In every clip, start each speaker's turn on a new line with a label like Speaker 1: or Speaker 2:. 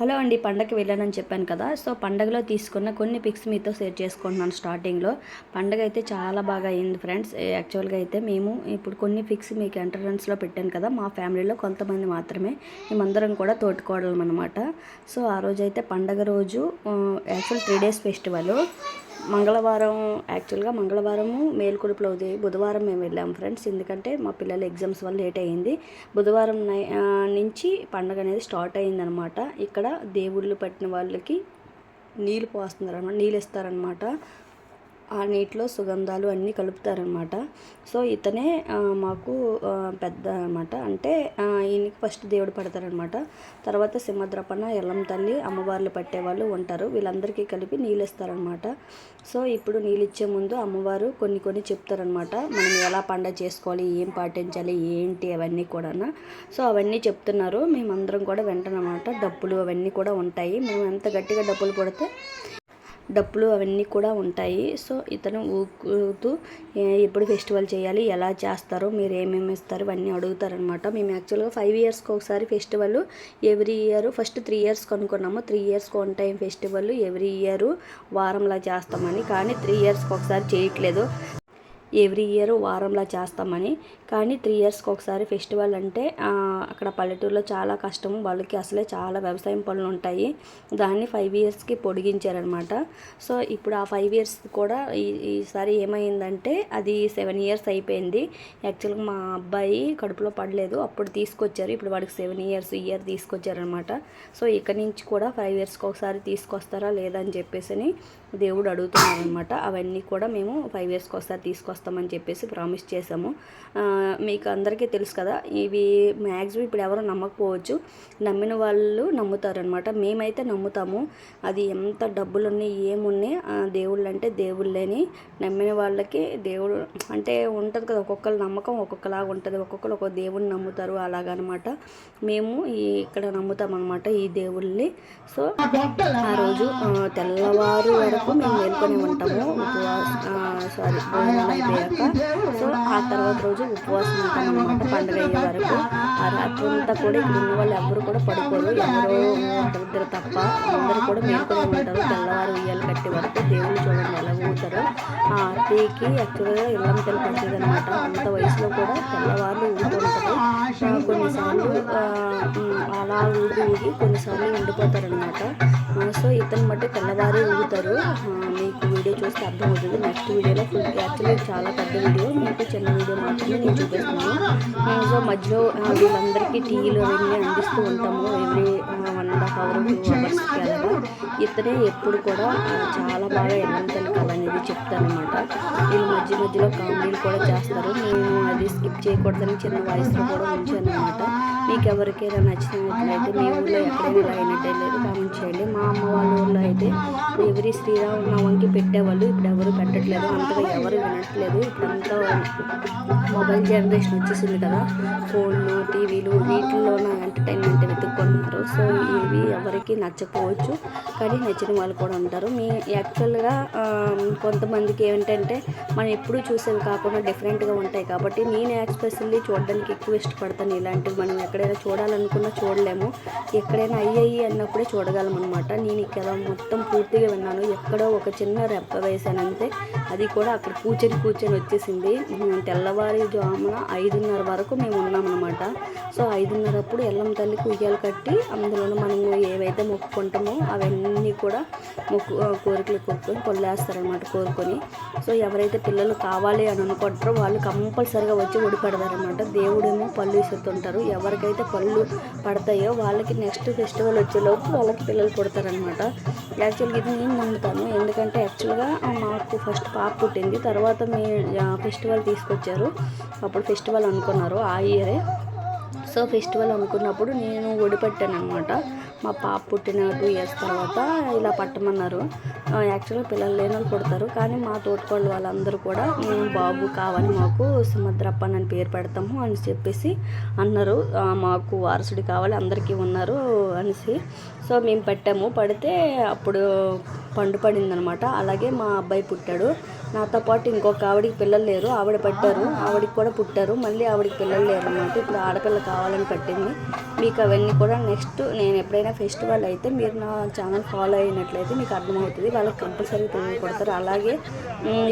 Speaker 1: Hello అండి పండగకి వెళ్ళానని చెప్పాను కదా. సో పండగలో తీసుకున్న కొన్ని పిక్స్ మీతో షేర్ చేసుకుంటున్నాను స్టార్టింగ్లో. పండగ అయితే చాలా బాగా అయింది ఫ్రెండ్స్. యాక్చువల్గా అయితే మేము ఇప్పుడు కొన్ని పిక్స్ మీకు ఎంట్రన్స్లో పెట్టాను కదా మా ఫ్యామిలీలో కొంతమంది మాత్రమే. మేమందరం కూడా తోటికోడలం అనమాట సో ఆ రోజైతే పండగ రోజు యాక్చువల్ త్రీ డేస్ ఫెస్టివల్. మంగళవారం యాక్చువల్గా మంగళవారము మేల్కొలుపులో ఉదయం బుధవారం మేము వెళ్ళాము ఫ్రెండ్స్ ఎందుకంటే మా పిల్లల ఎగ్జామ్స్ వల్ల లేట్ అయ్యింది బుధవారం నై నుంచి పండగ అనేది స్టార్ట్ అయిందనమాట ఇక్కడ దేవుళ్ళు పట్టిన వాళ్ళకి నీళ్ళు పోస్తున్నారు అనమాట నీళ్ళు ఇస్తారనమాట ఆ నీటిలో సుగంధాలు అన్నీ కలుపుతారనమాట సో ఇతనే మాకు పెద్ద అనమాట అంటే ఈయనకి ఫస్ట్ దేవుడు పడతారనమాట తర్వాత సింహద్రపణ ఎల్లం తల్లి అమ్మవార్లు పట్టేవాళ్ళు ఉంటారు. వీళ్ళందరికీ కలిపి నీళ్ళు ఇస్తారనమాట సో ఇప్పుడు నీళ్ళు ఇచ్చే ముందు అమ్మవారు కొన్ని కొన్ని చెప్తారనమాట మనం ఎలా పండగ చేసుకోవాలి ఏం పాటించాలి ఏంటి అవన్నీ కూడా సో అవన్నీ చెప్తున్నారు. మేమందరం కూడా వెంటనమాట డప్పులు అవన్నీ కూడా ఉంటాయి. మేము ఎంత గట్టిగా డప్పులు కొడితే డప్పులు అవన్నీ కూడా ఉంటాయి. సో ఇతను ఊగుతూ ఎప్పుడు ఫెస్టివల్ చేయాలి ఎలా చేస్తారు మీరు ఏమేమి ఇస్తారు ఇవన్నీ అడుగుతారనమాట మేము యాక్చువల్గా ఫైవ్ ఇయర్స్కి ఒకసారి festival every year first three years కనుక్కున్నాము. Three ఇయర్స్కి one time festival every year వారంలా చేస్తామని. కానీ త్రీ ఇయర్స్కి ఒకసారి చేయట్లేదు. ఎవ్రీ ఇయర్ వారంలా చేస్తామని. కానీ త్రీ ఇయర్స్కి ఒకసారి ఫెస్టివల్ అంటే అక్కడ పల్లెటూరులో చాలా కష్టం వాళ్ళకి అసలే చాలా వ్యవసాయం పనులు ఉంటాయి. దాన్ని ఫైవ్ ఇయర్స్కి పొడిగించారనమాట. సో ఇప్పుడు ఆ ఫైవ్ ఇయర్స్ కూడా ఈ ఈసారి ఏమైందంటే అది సెవెన్ ఇయర్స్ అయిపోయింది. యాక్చువల్గా మా అబ్బాయి కడుపులో పడలేదు. అప్పుడు తీసుకొచ్చారు. ఇప్పుడు వాడికి సెవెన్ ఇయర్స్ ఇయర్ తీసుకొచ్చారనమాట. సో ఇక్కడి నుంచి కూడా ఫైవ్ ఇయర్స్కి ఒకసారి తీసుకొస్తారా లేదా అని చెప్పేసి దేవుడు అడుగుతున్నారు అనమాట అవన్నీ కూడా మేము ఫైవ్ ఇయర్స్కి ఒకసారి తీసుకొస్తామని చెప్పేసి ప్రామిస్ చేసాము మీకు అందరికీ తెలుసు కదా ఇవి మ్యాక్సిమం ఇప్పుడు ఎవరు నమ్మకపోవచ్చు. నమ్మిన వాళ్ళు నమ్ముతారనమాట మేమైతే నమ్ముతాము. అది ఎంత డబ్బులు ఉన్నాయి ఏమున్నాయి ఆ, దేవుళ్ళు అంటే దేవుళ్ళని. నమ్మిన వాళ్ళకి దేవుడు అంటే ఉంటుంది కదా ఒక్కొక్కరు నమ్మకం ఒక్కొక్కలాగా ఉంటుంది. ఒక్కొక్కరు ఒక్కొక్క దేవుడిని నమ్ముతారు అలాగనమాట. మేము ఈ ఇక్కడ నమ్ముతామన్నమాట ఈ దేవుళ్ళని. సో ఆ రోజు తెల్లవారు వరకు మేము మేల్కొని ఉంటాము. ఉపవాస సారీ భోజనం అయిపోయాక. సో ఆ తర్వాత రోజు ఉపవాసం ఉంటాం అనమాట పండుగ అయ్యే వరకు. ఆ రాత్రి అంతా కూడా ఇక్కడ ఉన్న వాళ్ళు ఎవరు కూడా పడుకోరు. ఎవరో ఇద్దరు తప్ప అందరూ కూడా మేల్కొని ఉంటారు. తెల్లవారు ఉయ్యాలు కట్టే వరకు దేవుళ్ళు చూడండి ఎలా ఊతారు ఆ ఆర్తికి యాక్చువల్గా ఇళ్ళం తెలు పడుతుంది అనమాట అంత వయసులో కూడా తెల్లవారు ఊగుతుంటారు కొన్నిసార్లు అలా ఊగి ఊగి కొన్నిసార్లు ఎండిపోతారనమాట సో ఇతను మట్టి తెల్లవారే ఊగుతారు. మీకు వీడియో చూస్తే అర్థమవుతుంది. నెక్స్ట్ వీడియోలో ఫుల్ యాక్చువల్లీ చాలా పెద్ద వీడియో. మీకు చిన్న వీడియో మాత్రమే నేను చూపిస్తున్నాను. సో మధ్యలో వీళ్ళందరికీ టీవీలో అవన్నీ అందిస్తూ ఉంటాము. ఎవ్రీ అవర్స్కి అలాగా ఇతనే ఎప్పుడు కూడా చాలా బాగా ఎల్లంతలు కళ అనేది చెప్తానమాట వీళ్ళు మధ్య మధ్యలో కామెడీలు కూడా చేస్తారు. నేను అది స్కిప్ చేయకూడదని చిన్న వాయిస్లో కూడా ఉంచాను అనమాట మీకు ఎవరికైనా నచ్చినట్లయితే మీ ఊళ్ళో ఎక్కడైనా ఇలా లేదు కామెంట్ చేయండి. మా అమ్మ వాళ్ళ ఊళ్ళో అయితే ఎవరి శ్రీరామనవమికి పెట్టేవాళ్ళు ఇప్పుడు ఎవరు పెట్టట్లేదు. అంతగా ఎవరు వినట్లేదు. ఇప్పుడంతా మొబైల్ జనరేషన్ వచ్చేసింది కదా. ఫోన్లు టీవీలు వీటిల్లో ఎంటర్టైన్మెంట్ వెతుక్కుంటున్నారు. సో ఇవి ఎవరికి నచ్చకపోవచ్చు. కానీ నచ్చిన వాళ్ళు కూడా ఉంటారు. మీ యాక్చువల్గా కొంతమందికి ఏంటంటే మనం ఎప్పుడూ చూసేవి కాకుండా డిఫరెంట్గా ఉంటాయి కాబట్టి నేను ఎక్స్పెషల్లీ చూడడానికి ఎక్కువ ఇష్టపడతాను. ఇలాంటివి మనం ఎక్కడైనా చూడాలనుకున్నా చూడలేము. ఎక్కడైనా అయ్యాయి అన్నప్పుడే చూడగలం అనమాట నేను ఇక్కడ మొత్తం పూర్తిగా విన్నాను. ఎక్కడో ఒక చిన్న రెప్ప వేసానంతే అది కూడా అక్కడ కూర్చొని కూర్చొని వచ్చేసింది. తెల్లవారి జామున ఐదున్నర వరకు మేము ఉన్నామన్నమాట. సో ఐదున్నర అప్పుడు ఎల్లం తల్లికి ఉయ్యాలు కట్టి అందులో మనము ఏవైతే మొక్కుకుంటామో అవన్నీ కూడా మొక్కు కోరికలు కొట్టుకొని కొల్లేస్తారనమాట కోరుకొని. సో ఎవరైతే పిల్లలు కావాలి అని అనుకుంటారో వాళ్ళు కంపల్సరిగా వచ్చి ఒడిపడతారనమాట దేవుడేమో పళ్ళు ఇస్తుంటారు ఎవరికైతే పళ్ళు పడతాయో వాళ్ళకి నెక్స్ట్ ఫెస్టివల్ వచ్చేలోపు వాళ్ళకి పిల్లలు పుడతారనమాట యాక్చువల్గా ఇది నేను నమ్ముతాను. ఎందుకంటే యాక్చువల్గా మాకు ఫస్ట్ పాప పుట్టింది. తర్వాత మీ ఫెస్టివల్ తీసుకొచ్చారు. అప్పుడు ఫెస్టివల్ అనుకున్నారు ఆ ఇయరే. సో ఫెస్టివల్ అనుకున్నప్పుడు నేను ఒడిపెట్టాను అనమాట మా పాప పుట్టిన టూ ఇయర్స్ తర్వాత ఇలా పట్టమన్నారు. యాక్చువల్గా పిల్లలు లేని వాళ్ళు పుడతారు. కానీ మా తోటకోళ్ళు వాళ్ళందరూ కూడా "మేము బాబు కావాలి మాకు సుమద్రప్ప అని పేరు పెడతాము అని చెప్పేసి అన్నారు. మాకు వారసుడి కావాలి అందరికీ ఉన్నారు అనేసి. సో మేము పెట్టాము. పడితే అప్పుడు పండు పడిందనమాట. అలాగే మా అబ్బాయి పుట్టాడు. నాతో పాటు ఇంకొక ఆవిడకి పిల్లలు లేరు. ఆవిడ పట్టారు. ఆవిడకి కూడా పుట్టారు. మళ్ళీ ఆవిడకి పిల్లలు లేరు అన్నమాట. ఇప్పుడు ఆడపిల్ల కావాలని పట్టింది. మీకు అవన్నీ కూడా నెక్స్ట్ నేను ఎప్పుడైనా ఫెస్టివల్ అయితే మీరు నా ఛానల్ ఫాలో అయినట్లయితే మీకు అర్థమవుతుంది. వాళ్ళకి కంపల్సరీ పిల్లలు కొడతారు. అలాగే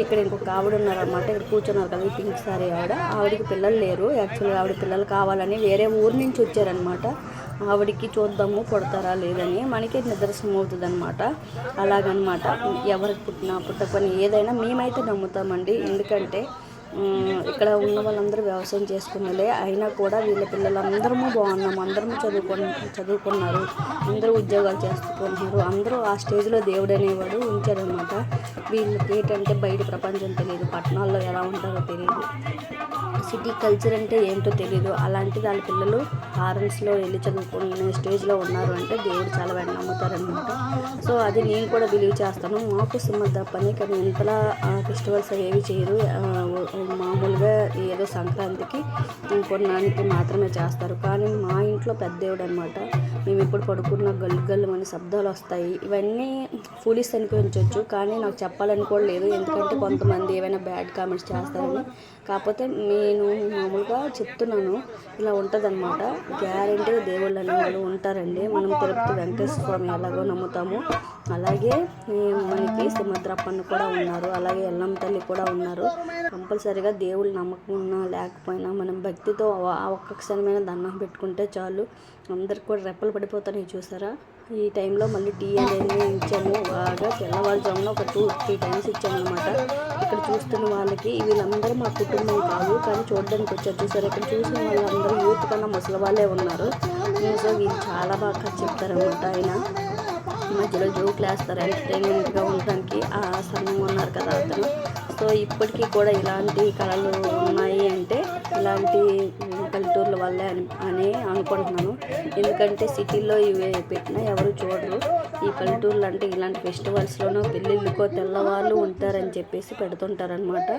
Speaker 1: ఇక్కడ ఇంకొక ఆవిడ ఉన్నారన్నమాట. ఇక్కడ కూర్చున్నారు కదా పింక్ సారీ ఆవిడ. ఆవిడకి పిల్లలు లేరు. యాక్చువల్గా ఆవిడ పిల్లలు కావాలని వేరే ఊరు నుంచి వచ్చారనమాట ఆవిడకి చూద్దాము కొడతారా లేదని మనకి నిదర్శనం అవుతుంది అనమాట అలాగనమాట ఎవరికి పుట్టినా పుట్టకపోయినా ఏదైనా మేమైతే నమ్ముతామండి. ఎందుకంటే ఇక్కడ ఉన్న వాళ్ళందరూ వ్యవసాయం చేసుకునేలే అయినా కూడా వీళ్ళ పిల్లలందరము బాగున్నాం. అందరము చదువుకొని చదువుకున్నారు. అందరూ ఉద్యోగాలు చేసుకుంటున్నారు అందరూ ఆ స్టేజ్లో దేవుడు అనేవాడు ఉంచారనమాట వీళ్ళకి ఏంటంటే బయట ప్రపంచం తెలియదు పట్టణాల్లో ఎలా ఉంటారో తెలియదు సిటీ కల్చర్ అంటే ఏంటో తెలియదు అలాంటి వాళ్ళ పిల్లలు ఫారెన్స్లో వెళ్ళి చదువుకునే స్టేజ్లో ఉన్నారు అంటే దేవుడు చాలా వెంట నమ్ముతారనమాట సో అది నేను కూడా బిలీవ్ చేస్తాను. మాకు సుమద్ద పని కానీ ఇంతలా ఫెస్టివల్స్ ఏవి చేయరు. మామూలుగా ఏదో సంక్రాంతికి కొన్నానికి మాత్రమే చేస్తారు. కానీ మా ఇంట్లో పెద్ద దేవుడు అనమాట మేము ఇప్పుడు పడుకున్న గల్లు గల్లు అని శబ్దాలు వస్తాయి. ఇవన్నీ ఫూలిస్ అనిపించవచ్చు కానీ నాకు చెప్పాలని కూడా లేదు. ఎందుకంటే కొంతమంది ఏమైనా బ్యాడ్ కామెంట్స్ చేస్తారని. కాకపోతే నేను మామూలుగా చెప్తున్నాను. ఇలా ఉంటుందన్నమాట. గ్యారెంటీగా దేవుళ్ళు అనేవాళ్ళు ఉంటారండి. మనం తిరుపతి వెంకటేశ్వర స్వామి ఎలాగో నమ్ముతాము. అలాగే మనకి సుభద్రప్పన్న కూడా ఉన్నారు. అలాగే ఎల్లమ్మ తల్లి కూడా ఉన్నారు. కంపల్సరిగా దేవుళ్ళు నమ్మకం ఉన్నా లేకపోయినా మనం భక్తితో ఆ ఒక్క క్షణమైన దండం పెట్టుకుంటే చాలు. అందరికి కూడా రెప్పలు పడిపోతాయి చూసారా? ఈ టైంలో మళ్ళీ టీ అనేది ఇచ్చాము. బాగా తెల్లవారుజామున ఒక టూ త్రీ టైమ్స్ ఇచ్చాము అనమాట ఇక్కడ చూస్తున్న వాళ్ళకి వీళ్ళందరూ మా కుటుంబం కాదు కానీ చూడడానికి వచ్చారు. చూసారు? ఇక్కడ చూసిన వాళ్ళందరూ యూత్ కన్నా ముసలి వాళ్ళే ఉన్నారు. సో వీళ్ళు చాలా బాగా చెప్తారనమాట ఆయన. మధ్యలో జోకులు వేస్తారు ఎంటర్టైన్మెంట్గా ఉండడానికి ఆ సమయం ఉన్నారు కదా అతను. సో ఇప్పటికీ కూడా ఇలాంటి కళలు ఉన్నాయి అంటే ఇలాంటి వల్లే అని అని అనుకుంటున్నాను. ఎందుకంటే సిటీలో ఇవి పెట్టినా ఎవరు చూడరు. ఈ పల్లెటూర్లు అంటే ఇలాంటి ఫెస్టివల్స్లోనో పెళ్ళిళ్ళకో తెల్లవాళ్ళు ఉంటారని చెప్పేసి పెడుతుంటారనమాట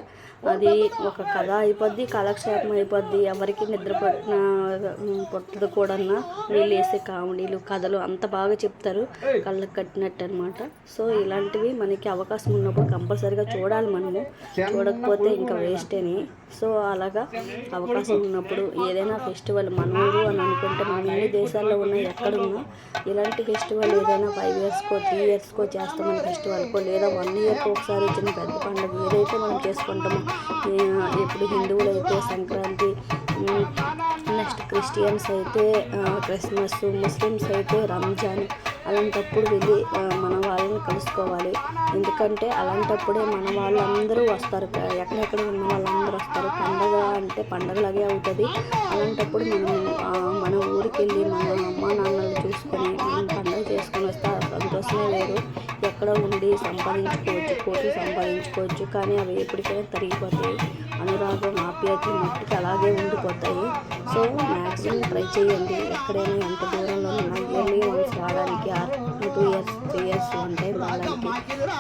Speaker 1: అది ఒక కథ అయిపోద్ది కాలక్షేపం అయిపోద్ది. ఎవరికి నిద్ర పట్టిన పుట్టదు కూడా వీళ్ళు వేసే కామెడీలు కథలు అంత బాగా చెప్తారు కళ్ళకు కట్టినట్టు అనమాట సో ఇలాంటివి మనకి అవకాశం ఉన్నప్పుడు కంపల్సరీగా చూడాలి మనము. చూడకపోతే ఇంకా వేస్టేని. సో అలాగా అవకాశం ఉన్నప్పుడు ఏదైనా ఫెస్టివల్ మన ఊరు అని అనుకుంటే మనం ఎన్ని దేశాల్లో ఉన్నా ఎక్కడున్నా. ఇలాంటి ఫెస్టివల్ ఏదైనా ఫైవ్ ఇయర్స్కో త్రీ ఇయర్స్కో చేస్తామని ఫెస్టివల్కో లేదా వన్ ఇయర్కి ఒకసారి వచ్చిన పెద్ద పండుగ ఏదైతే మనం చేసుకుంటామో ఇప్పుడు హిందువులు అయితే సంక్రాంతి నెక్స్ట్ క్రిస్టియన్స్ అయితే క్రిస్మస్ ముస్లిమ్స్ అయితే రంజాన్ అలాంటప్పుడు వెళ్ళి మనం వాళ్ళని కలుసుకోవాలి? ఎందుకంటే అలాంటప్పుడే మన వాళ్ళందరూ వస్తారు. ఎక్కడెక్కడ ఉన్న వాళ్ళందరూ వస్తారు. పండగ అంటే పండగలాగే అవుతుంది. అలాంటప్పుడు మనం మన ఊరికి వెళ్ళి మన అమ్మ నాన్నలు చూసుకొని మనం పండగ చేసుకొని వస్తారు సంతోషమే లేదు. ఎక్కడ ఉండి సంపాదించుకోవచ్చు కోట్లు సంపాదించుకోవచ్చు కానీ అవి ఎప్పటికైనా తరిగిపోతాయి. అనురాగం ఆప్యాయత మట్టికి అలాగే ఉండిపోతాయి. సో మ్యాక్సిమం ట్రై చేయండి. ఎక్కడైనా ఎంత దూరంలో ఉన్నా ఇయర్లీ వన్స్ రావడానికి టూ ఇయర్స్ త్రీ ఇయర్స్ ఉంటాయి రావడానికి.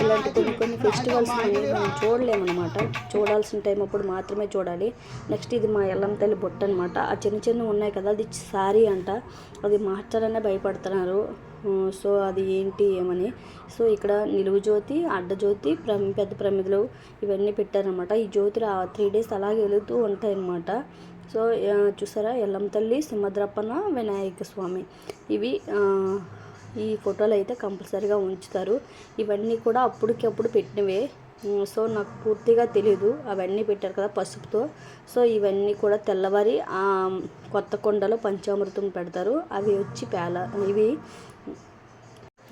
Speaker 1: ఇలాంటి కొన్ని కొన్ని ఫెస్టివల్స్ అనేవి మనం చూడలేమన్నమాట. చూడాల్సిన టైం అప్పుడు మాత్రమే చూడాలి. నెక్స్ట్ ఇది మా ఎల్లం తల్లి బొట్టు అనమాట ఆ చిన్న చిన్న ఉన్నాయి కదా అది సారీ అంట. అది మార్చాలనే భయపడుతున్నారు. సో అది ఏంటి ఏమని? సో ఇక్కడ నిలువు జ్యోతి అడ్డజ్యోతి ప్రమి పెద్ద ప్రమిదలు ఇవన్నీ పెట్టారనమాట ఈ జ్యోతులు ఆ త్రీ డేస్ అలాగే వెలుగుతూ ఉంటాయన్నమాట. సో చూసారా? ఎల్లం తల్లి సుమద్రప్పన వినాయక స్వామి. ఇవి ఈ ఫోటోలు అయితే కంపల్సరీగా ఉంచుతారు. ఇవన్నీ కూడా అప్పటికప్పుడు పెట్టినవే. సో నాకు పూర్తిగా తెలియదు అవన్నీ పెట్టారు కదా పసుపుతో. సో ఇవన్నీ కూడా తెల్లవారి కొత్త కొండలో పంచామృతం పెడతారు. అవి వచ్చి పేల ఇవి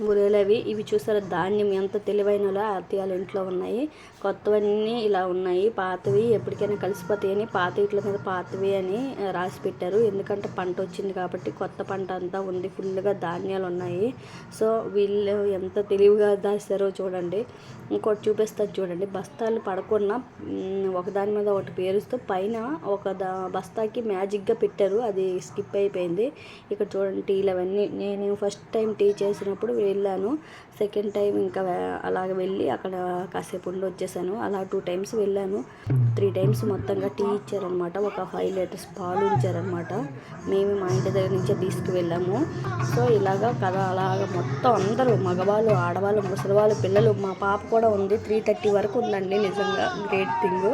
Speaker 1: మురేలవి. ఇవి చూసారా? ధాన్యం ఎంత తెలివైనలో అత్తయ్యాల ఇంట్లో ఉన్నాయి. కొత్తవన్నీ ఇలా ఉన్నాయి. పాతవి ఎప్పటికైనా కలిసిపోతాయని పాత ఇట్ల మీద పాతవి అని రాసి పెట్టారు. ఎందుకంటే పంట వచ్చింది కాబట్టి కొత్త పంట అంతా ఉంది. ఫుల్గా ధాన్యాలు ఉన్నాయి. సో వీళ్ళు ఎంత తెలివిగా దాస్తారో చూడండి. ఇంకోటి చూపిస్తారు చూడండి. బస్తాలు పడకుండా ఒకదాని మీద ఒకటి పేరుస్తూ పైన ఒక దా బస్తాకి మ్యాజిక్గా పెట్టారు. అది స్కిప్ అయిపోయింది. ఇక్కడ చూడండి టీలు అవన్నీ నేను ఫస్ట్ టైం టీ చేసినప్పుడు వెళ్ళాను. సెకండ్ టైం ఇంకా అలాగ వెళ్ళి అక్కడ కాసేపు ఉండి వచ్చేసాను. అలా టూ టైమ్స్ వెళ్ళాను. త్రీ టైమ్స్ మొత్తంగా టీ ఇచ్చారనమాట ఒక ఫైవ్ లీటర్స్ పాలు ఇచ్చారనమాట మేము మా ఇంటి దగ్గర నుంచే తీసుకువెళ్ళాము. సో ఇలాగా కథ అలాగ మొత్తం అందరూ మగవాళ్ళు ఆడవాళ్ళు ముసలివాళ్ళు పిల్లలు మా పాప కూడా ఉంది. త్రీ థర్టీ వరకు ఉందండి నిజంగా. Great thing.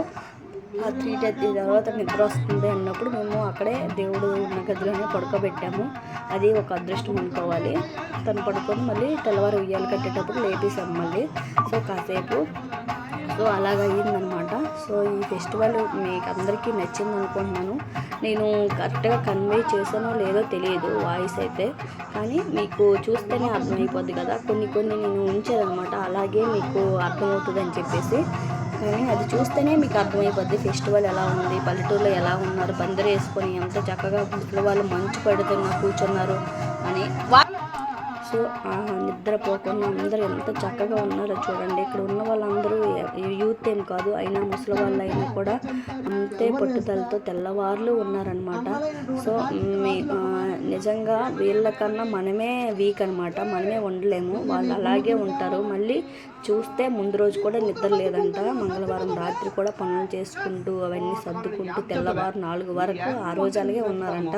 Speaker 1: ఆ త్రీ థర్టీ తర్వాత నిద్ర వస్తుంది అన్నప్పుడు మేము అక్కడే దేవుడు ఉన్న గదిలోనే పడుకోబెట్టాము. అది ఒక అదృష్టం అనుకోవాలి. తను పడుకొని మళ్ళీ తెల్లవారు ఉయ్యాలు కట్టేటప్పుడు లేపేసాం మళ్ళీ. సో కాసేపు. సో అలాగ అయ్యిందనమాట సో ఈ ఫెస్టివల్ మీకు అందరికీ నచ్చింది అనుకుంటున్నాను. నేను కరెక్ట్గా కన్వే చేశానో లేదో తెలియదు వాయిస్ అయితే. కానీ మీకు చూస్తేనే అర్థమైపోద్ది కదా. కొన్ని కొన్ని నేను ఉంచానమాట అలాగే మీకు అర్థమవుతుంది అని చెప్పేసి. అది చూస్తేనే మీకు అర్థమైపోద్ది ఫెస్టివల్ ఎలా ఉంది పల్లెటూరులో ఎలా ఉన్నారు పందిరి వేసుకొని ఎంత చక్కగా ముసలి వాళ్ళు మంచు పడుతున్నా కూర్చున్నారు అని. సో నిద్రపోకుండా అందరూ ఎంత చక్కగా ఉన్నారో చూడండి. ఇక్కడ ఉన్న వాళ్ళందరూ యూత్ ఏం కాదు అయినా ముసలి వాళ్ళు అయినా కూడా అంతే పట్టుదలతో తెల్లవారులు ఉన్నారనమాట సో మీ నిజంగా వీళ్ళకన్నా మనమే వీక్ అనమాట మనమే ఉండలేము. వాళ్ళు అలాగే ఉంటారు. మళ్ళీ చూస్తే ముందు రోజు కూడా నిద్ర లేదంట. మంగళవారం రాత్రి కూడా పనులు చేసుకుంటూ అవన్నీ సర్దుకుంటూ తెల్లవారు నాలుగు వరకు ఆ రోజు అలాగే ఉన్నారంట.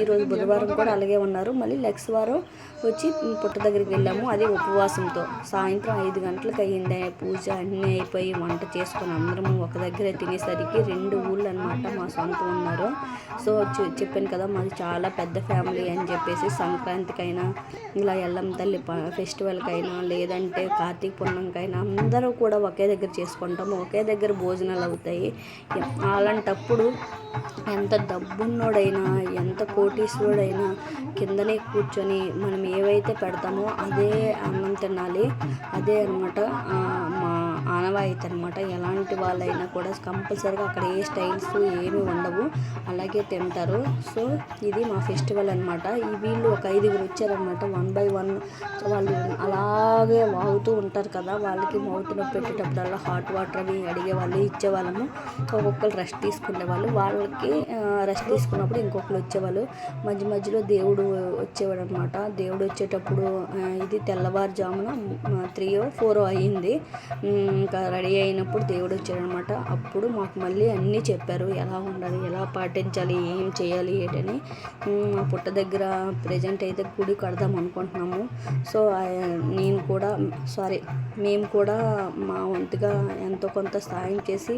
Speaker 1: ఈరోజు బుధవారం కూడా అలాగే ఉన్నారు. మళ్ళీ నెక్స్ట్ వారం వచ్చి పుట్ట దగ్గరికి వెళ్ళాము. అది ఉపవాసంతో. సాయంత్రం ఐదు గంటలకు అయ్యింది. పూజ అన్నీ అయిపోయి వంట చేసుకొని అందరం ఒక దగ్గర తినేసరికి రెండు ఊళ్ళు అనమాట మా సొంతం ఉన్నారు. సో చెప్పాను కదా మాది చాలా పెద్ద పెద్ద ఫ్యామిలీ అని చెప్పేసి సంక్రాంతికైనా ఇలా ఎల్లమ్మ తల్లి ఫెస్టివల్కైనా లేదంటే కార్తీక పూర్ణంకైనా అందరూ కూడా ఒకే దగ్గర చేసుకుంటాము ఒకే దగ్గర భోజనాలు అవుతాయి. అలాంటప్పుడు ఎంత డబ్బున్నోడైనా ఎంత కోటీశ్వరుడైనా కిందనే కూర్చొని మనం ఏవైతే పెడతామో అదే అన్నం తినాలి. అదే అనమాట ఆనవాయితీ అనమాట ఎలాంటి వాళ్ళైనా కూడా కంపల్సరీగా అక్కడ ఏ స్టైల్స్ ఏమి ఉండవు. అలాగే తింటారు. సో ఇది మా ఫెస్టివల్ అనమాట ఈ వీళ్ళు ఒక ఐదుగురు వచ్చారనమాట వన్ బై వన్ వాళ్ళు అలాగే వాగుతూ ఉంటారు కదా. వాళ్ళకి మౌత్ నొప్పి పెట్టేటప్పుడల్లా హాట్ వాటర్ అవి అడిగే వాళ్ళు ఇచ్చేవాళ్ళము. ఒక్కొక్కరు రెస్ట్ తీసుకునే వాళ్ళు వాళ్ళకి రెస్ట్ తీసుకున్నప్పుడు ఇంకొకరు వచ్చేవాళ్ళు. మధ్య మధ్యలో దేవుడు వచ్చేవాడు అనమాట దేవుడు వచ్చేటప్పుడు ఇది తెల్లవారుజామున త్రీ ఫోర్ అయ్యింది. ఇంకా రెడీ అయినప్పుడు దేవుడు వచ్చాడనమాట. అప్పుడు మాకు మళ్ళీ అన్నీ చెప్పారు. ఎలా ఉండాలి ఎలా పాటించాలి ఏం చేయాలి ఏంటని. మా పుట్ట దగ్గర ప్రజెంట్ అయితే గుడి కడదాం అనుకుంటున్నాము. సో నేను కూడా సారీ మేము కూడా మా వంతుగా ఎంతో కొంత సాయం చేసి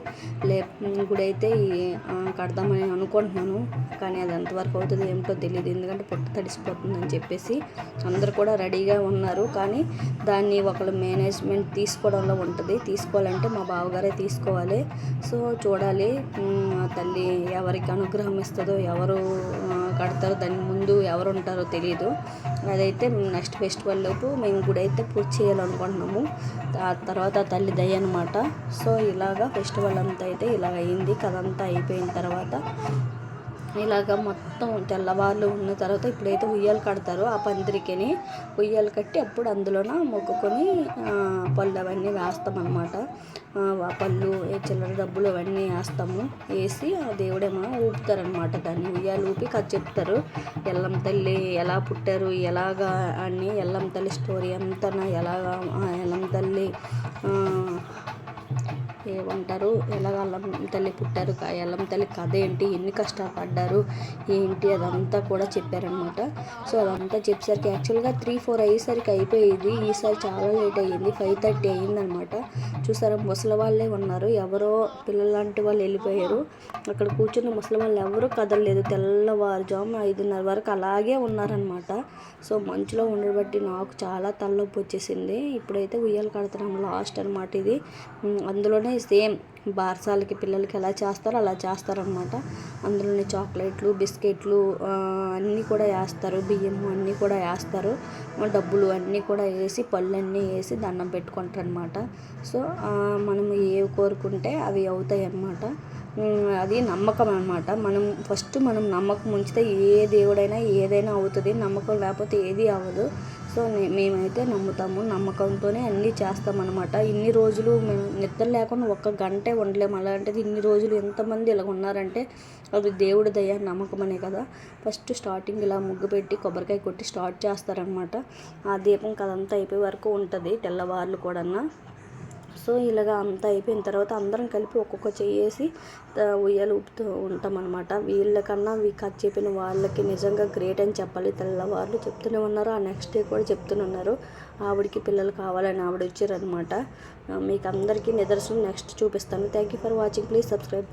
Speaker 1: లే గుడి అయితే కడదామని అనుకుంటున్నాను. కానీ అది ఎంతవరకు అవుతుంది ఏమిటో తెలియదు ఎందుకంటే పుట్ట తడిసిపోతుందని చెప్పేసి అందరు కూడా రెడీగా ఉన్నారు. కానీ దాన్ని ఒకళ్ళు మేనేజ్మెంట్ తీసుకోవడంలో ఉంటుంది. తీసుకోవాలంటే మా బావగారే తీసుకోవాలి. సో చూడాలి ఆ తల్లి ఎవరికి అనుగ్రహం ఇస్తుందో ఎవరు కడతారో దాని ముందు ఎవరు ఉంటారో తెలియదు అదైతే నెక్స్ట్ ఫెస్టివల్ లోపు మేము గుడి అయితే పూజ చేయాలనుకుంటున్నాము. ఆ తర్వాత తల్లి దయ అనమాట సో ఇలాగా ఫెస్టివల్ అంతా అయితే ఇలాగ అయింది. కథ అంతా అయిపోయిన తర్వాత ఇలాగ మొత్తం తెల్లవారులు ఉన్న తర్వాత ఇప్పుడైతే ఉయ్యాలు కడతారో ఆ పందిరికిని. ఉయ్యాలు కట్టి అప్పుడు అందులోన మొక్కుకొని పళ్ళు అవన్నీ వేస్తామన్నమాట ఆ పళ్ళు చిల్లర డబ్బులు అవన్నీ వేస్తాము. వేసి ఆ దేవుడేమో ఊపుతారనమాట దాన్ని. ఉయ్యాలు ఊపి కథ చెప్తారు. ఎల్లం తల్లి ఎలా పుట్టారు ఎలాగా అని ఎల్లం తల్లి స్టోరీ అంతా ఎలాగా ఎల్లం తల్లి ఏమంటారు? ఎలాగ అల్లం తల్లి పుట్టారు అల్లం తల్లి కథ ఏంటి? ఎన్ని కష్టపడ్డారు? ఏంటి? అదంతా కూడా చెప్పారనమాట సో అదంతా చెప్పేసరికి యాక్చువల్గా త్రీ ఫోర్ అయ్యేసరికి అయిపోయేది. ఈసారి చాలా లేట్ అయ్యింది. ఫైవ్ థర్టీ అయ్యిందనమాట చూసారా? ముసలి వాళ్ళే ఉన్నారు. ఎవరో పిల్లలాంటి వాళ్ళు వెళ్ళిపోయారు. అక్కడ కూర్చున్న ముసలి వాళ్ళు ఎవరూ కదలలేదు. తెల్లవారుజామున ఐదున్నర వరకు అలాగే ఉన్నారనమాట సో మంచులో ఉండబట్టి నాకు చాలా తలనొప్పి వచ్చేసింది. ఇప్పుడైతే ఉయ్యాలు కడుతున్నాం లాస్ట్ అనమాట ఇది. అందులోనే సేమ్ బార్సాలకి పిల్లలకి ఎలా చేస్తారో అలా చేస్తారనమాట అందులోనే చాక్లెట్లు బిస్కెట్లు అన్నీ కూడా వేస్తారు. బియ్యము అన్నీ కూడా వేస్తారు. డబ్బులు అన్నీ కూడా వేసి పళ్ళు అన్నీ వేసి దండం పెట్టుకుంటారనమాట సో మనం ఏవి కోరుకుంటే అవి అవుతాయి అన్నమాట అది నమ్మకం అనమాట మనం ఫస్ట్ మనం నమ్మకం ఉంచితే ఏ దేవుడైనా ఏదైనా అవుతుంది. నమ్మకం లేకపోతే ఏది అవ్వదు. సో మేమైతే నమ్ముతాము. నమ్మకంతోనే అన్నీ చేస్తామన్నమాట. ఇన్ని రోజులు మేము నిద్ర లేకుండా ఒక్క గంటే ఉండలేము అలాంటిది ఇన్ని రోజులు ఎంతమంది ఇలా ఉన్నారంటే అది దేవుడి దయ నమ్మకం అనే కదా. ఫస్ట్ స్టార్టింగ్ ఇలా ముగ్గు పెట్టి కొబ్బరికాయ కొట్టి స్టార్ట్ చేస్తారనమాట ఆ దీపం కదంతా అయిపోయే వరకు ఉంటుంది. తెల్లవార్లు కూడా సో ఇలాగ అంతా అయిపోయిన తర్వాత అందరం కలిపి ఒక్కొక్క చేసి ఉయ్యాలు ఊపుతూ ఉంటామన్నమాట. వీళ్ళకన్నా వీ కట్ చెప్పిన వాళ్ళకి నిజంగా గ్రేట్ అని చెప్పాలి. తెల్లవాళ్ళు చెప్తూనే ఉన్నారు. ఆ నెక్స్ట్ డే కూడా చెప్తూనే ఉన్నారు. ఆవిడకి పిల్లలు కావాలని ఆవిడ వచ్చారనమాట మీకు అందరికీ నిదర్శనం. నెక్స్ట్ చూపిస్తాను. Thank you for watching. Please subscribe.